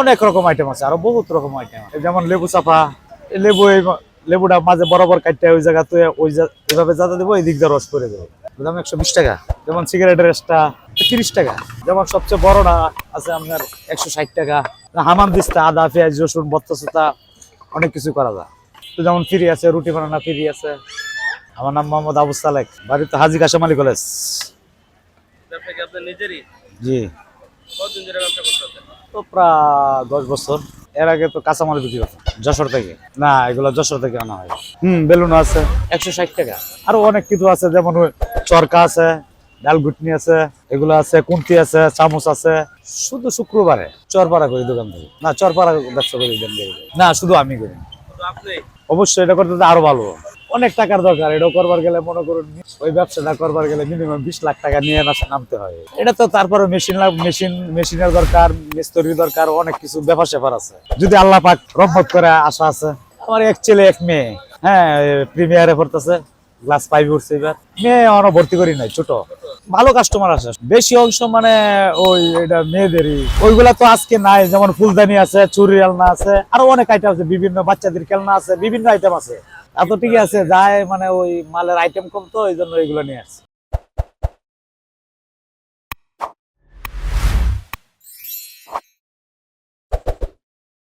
অনেক রকম আইটেম আছে আরও বহুত রকম আইটেম যেমন লেবু চাপা লেবু এই লেবুটা মাঝে বরাবর কাটতে ওই জায়গা তুই ওই এভাবে যাতে দেবো এই দিক দিয়ে রস করে দেবো দাম একশো বিশ টাকা। যেমন সিগারেটের রেসটা তিরিশ টাকা। যেমন সবচেয়ে বড়টা আছে আপনার একশো ষাট টাকা। হামাম দিস্তা আদা পেঁয়াজ রসুন বত্তা সুতা অনেক কিছু করা যায়। তো যেমন ফ্রি আছে রুটি বানানা ফ্রি আছে। আমার নাম মোহাম্মদ আবু সালেক বাড়িতে হাজি কাশামালি কলেজ। ব্যবসা কি আপনার নিজেরই? জি। তো প্রায় দশ বছর। এর আগে তো কাঁচামাল বিক্রি করতাম যশোর থেকে। না এগুলো যশোর থেকে আনা হয়। হুম বেলুন আছে। একশো ষাট টাকা। আরও অনেক কিছু আছে যেমন চরকা আছে ডাল ঘুটনি আছে এগুলো আছে কুন্তি আছে চামচ আছে। শুধু শুক্রবারে চরপাড়া করি দোকান থেকে। না চরপাড়া ব্যবসা করি। না শুধু আমি করি। অবশ্যই এটা করতে আরও ভালো। অনেক টাকার দরকার এটা করবার গেলে মনে করুন, ওই ব্যবসাটা করবার গেলে মিনিমাম বিশ লাখ টাকা নিয়ে নাসা নামতে হয়। এটা তো তারপরে মেশিন মেশিন মেশিনের দরকার, মিস্ত্রির দরকার, অনেক কিছু ব্যাপার স্যাপার আছে। যদি আল্লাহ পাক রহমত করে আশা আছে। আমার এক ছেলে, এক মেয়ে হ্যাঁ প্রিমিয়ারে পড়তেছে ক্লাস ফাইভ উঠছে এবার। মেয়ে আমরা ভর্তি করি নাই, ছোট। ভালো কাস্টমার আসে বেশি অংশ মানে ওই এটা মেয়েদেরই। ওইগুলা তো আজকে নাই, যেমন ফুলদানি আছে চুরি আলনা আছে, আরও অনেক আইটেম আছে, বিভিন্ন বাচ্চাদের খেলনা আছে, বিভিন্ন আইটেম আছে। এত ঠিকই আছে যায় মানে ওই মালের আইটেম কম তো ওই জন্য এগুলো নিয়ে আসছে।